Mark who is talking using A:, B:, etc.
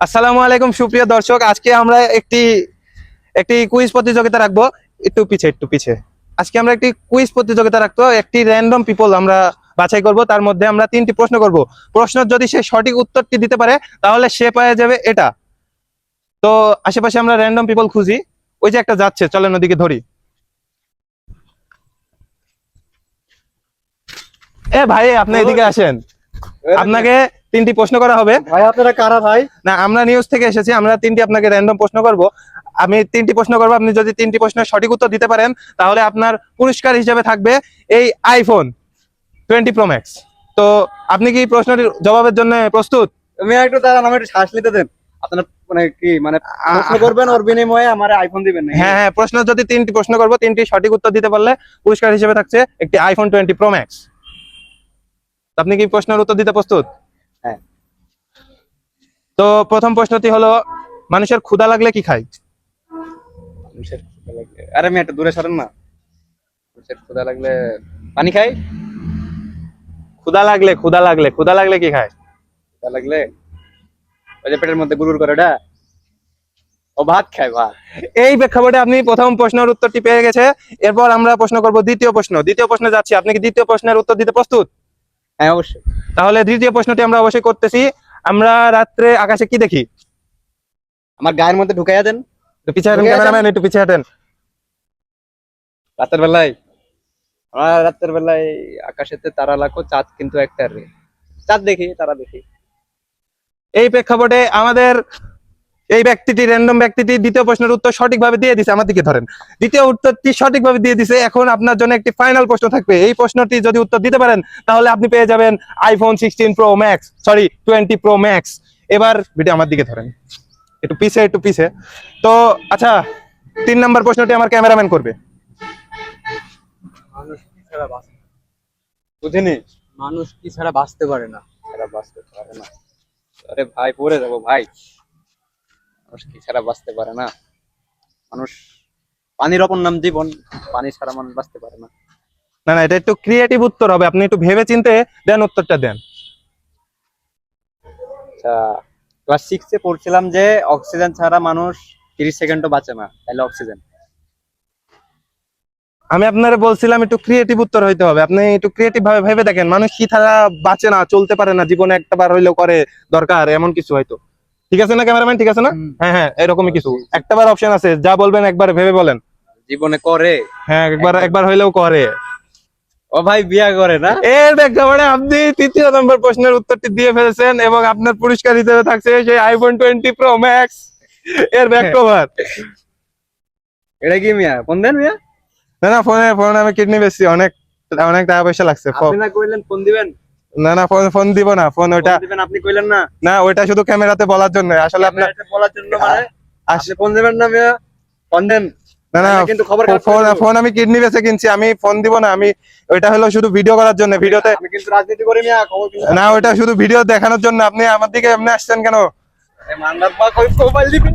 A: আসসালামু আলাইকুম সুপ্রিয় দর্শক। আজকে আমরা একটি একটি কুইজ প্রতিযোগিতা রাখব। একটু পিছে একটু পিছে। আজকে আমরা একটি কুইজ প্রতিযোগিতা রাখব। একটি র্যান্ডম পিপল আমরা বাছাই করব। তার মধ্যে আমরা তিনটি প্রশ্ন করব। প্রশ্ন যদি সে সঠিক উত্তরটি দিতে পারে তাহলে সে পেয়ে যাবে এটা। তো আশেপাশে আমরা র্যান্ডম পিপল খুঁজি। ওই যে একটা যাচ্ছে চলেন ওদিকে ধরি। এ ভাই আপনি এদিকে আসেন। আপনাকে তিনটি প্রশ্ন করা হবে।
B: ভাই আপনারা কারা ভাই?
A: না আমরা নিউজ থেকে এসেছি আমরা তিনটি আপনাকে র্যান্ডম প্রশ্ন করব। আমি তিনটি প্রশ্ন করব আপনি যদি তিনটি প্রশ্নের সঠিক উত্তর দিতে পারেন তাহলে আপনার পুরস্কার হিসেবে থাকবে এই আইফোন টোয়েন্টি প্রো ম্যাক্স তো আপনি কি প্রশ্নটির জবাবের জন্য প্রস্তুত?
B: আমি একটু দাঁড়ান আমার একটু শ্বাস নিতে দেন। আপনারা মানে কি মানে প্রশ্ন করবেন ওর বিনিময়ে আমার আইফোন দিবেন?
A: হ্যাঁ হ্যাঁ প্রশ্ন যদি তিনটি প্রশ্ন করব তিনটি সঠিক উত্তর দিতে পারলে পুরস্কার হিসেবে থাকছে একটি আইফোন টোয়েন্টি প্রো ম্যাক্স আপনি কি প্রশ্নের উত্তর দিতে প্রস্তুত?
B: হ্যাঁ।
A: তো প্রথম প্রশ্নটি হলো মানুষের ক্ষুধা লাগলে কি খায়?
B: মানুষের ক্ষুধা লাগলে আরে দূরে সরেন না। মানুষের ক্ষুধা লাগলে পানি খাই
A: ক্ষুধা লাগলে ক্ষুধা লাগলে ক্ষুধা লাগলে কি খায়?
B: ক্ষুধা লাগলে? ওই যে পেটের মধ্যে গুড়গুড় করে ওটা? ও ভাত খায় ভাত।
A: এই প্রেক্ষাপটে আপনি প্রথম প্রশ্নের উত্তরটি পেয়ে গেছে। এরপর আমরা প্রশ্ন করব দ্বিতীয় প্রশ্ন। দ্বিতীয় প্রশ্নে যাচ্ছি। আপনি কি দ্বিতীয় প্রশ্নের উত্তর দিতে প্রস্তুত?
B: হ্যাঁ অবশ্যই।
A: তাহলে দ্বিতীয় প্রশ্নটি আমরা অবশ্যই করতেছি। আমরা রাত্রে আকাশে কি দেখি?
B: আমার গায়ের মধ্যে ঢুকাইয়া দেন।
A: একটু পিছিয়ে হাঁটেন ক্যামেরাম্যান একটু পিছিয়ে হাঁটেন।
B: রাতের বেলায়। আমরা রাতের বেলায় আকাশেতে তারা লাখো চাঁদ কিন্তু একটা রে। চাঁদ দেখি তারা দেখি।
A: এই প্রেক্ষাপটে আমাদের এই ব্যক্তিটি র্যান্ডম ব্যক্তিটি দ্বিতীয় প্রশ্নের উত্তর সঠিকভাবে দিয়ে দিছে আমার দিকে ধরেন। দ্বিতীয় উত্তরটি সঠিকভাবে দিয়ে দিছে এখন আপনার জন্য একটি ফাইনাল প্রশ্ন থাকবে। এই প্রশ্নটি যদি উত্তর দিতে পারেন তাহলে আপনি পেয়ে যাবেন iPhone sixteen pro max sorry twenty pro max এবার ভিডিও আমার দিকে ধরেন। একটু পিছে একটু পিছে। তো আচ্ছা তিন নম্বর প্রশ্নটি আমার ক্যামেরাম্যান করবে।
C: মানুষ কি ছাড়া বাঁচ-
B: বুঝিনি?
C: মানুষ কি ছাড়া বাঁচতে পারে না?
B: ছাড়া বাঁচতে পারে না। আরে ভাই পড়ে যাব ভাই। মানুষ কি ছাড়া বাঁচতে পারে না? মানুষ পানির অপর নাম জীবন পানি ছাড়া মানুষ বাঁচতে পারে না।
A: না না এটা একটু ক্রিয়েটিভ উত্তর হবে। আপনি একটু ভেবে চিনতে দেন উত্তরটা দেন।
B: আচ্ছা ক্লাস সিক্সে পড়ছিলাম যে অক্সিজেন ছাড়া মানুষ তিরিশ সেকেন্ডও বাঁচে না। তাহলে অক্সিজেন
A: আমি আপনারা বলছিলাম একটু ক্রিয়েটিভ উত্তর হইতে হবে। আপনি একটু ক্রিয়েটিভ ভাবে ভেবে দেখেন। মানুষ কি ছাড়া বাঁচে না চলতে পারে না জীবনে একটা বার হইলেও করে দরকার এমন কিছু হয়তো। ঠিক আছে না ক্যামেরাম্যান ঠিক আছে না? হ্যাঁ হ্যাঁ এরকমই কিছু। একটা বার অপশন আছে যা বলবেন একবার ভেবে বলেন।
B: জীবনে করে।
A: হ্যাঁ একবার একবার হইলেও করে।
B: ও ভাই বিয়া করে না?
A: এর প্রেক্ষাপটে আপনি তৃতীয় নম্বর প্রশ্নের উত্তরটি দিয়ে ফেলেছেন এবং আপনার পুরস্কার হিসেবে থাকছে সেই আইফোন টোয়েন্টি প্রো ম্যাক্স এর ব্যাক কভার
B: এটা কি মিয়া? কোন দেন মিয়া।
A: না না ফোনে ফোনে আমি কিডনি বেশি অনেক অনেক টাকা পয়সা লাগছে।
B: আপনি না কইলেন ফোন দিবেন?
A: না না ফোন ফোন দিব না ফোন
B: দিবেন আপনি কইলেন না।
A: না ওইটা শুধু ক্যামেরাতে বলার জন্য। আসলে আপনার
B: বলার জন্য মানে আপনি ফোন দিবেন না ফোন দেন।
A: না না
B: কিন্তু খবর
A: ফোন ফোন আমি কিডনি বেচে কিনছি আমি ফোন দিব না আমি ওইটা হলো শুধু ভিডিও করার জন্য ভিডিওতে
B: আমি কিন্তু রাজনীতি করি মিয়া খবর
A: না ওইটা শুধু ভিডিও দেখানোর জন্য আপনি আমার দিকে এমনি আসছেন কেন?
B: মান্দার বা কই মোবাইল দিবেন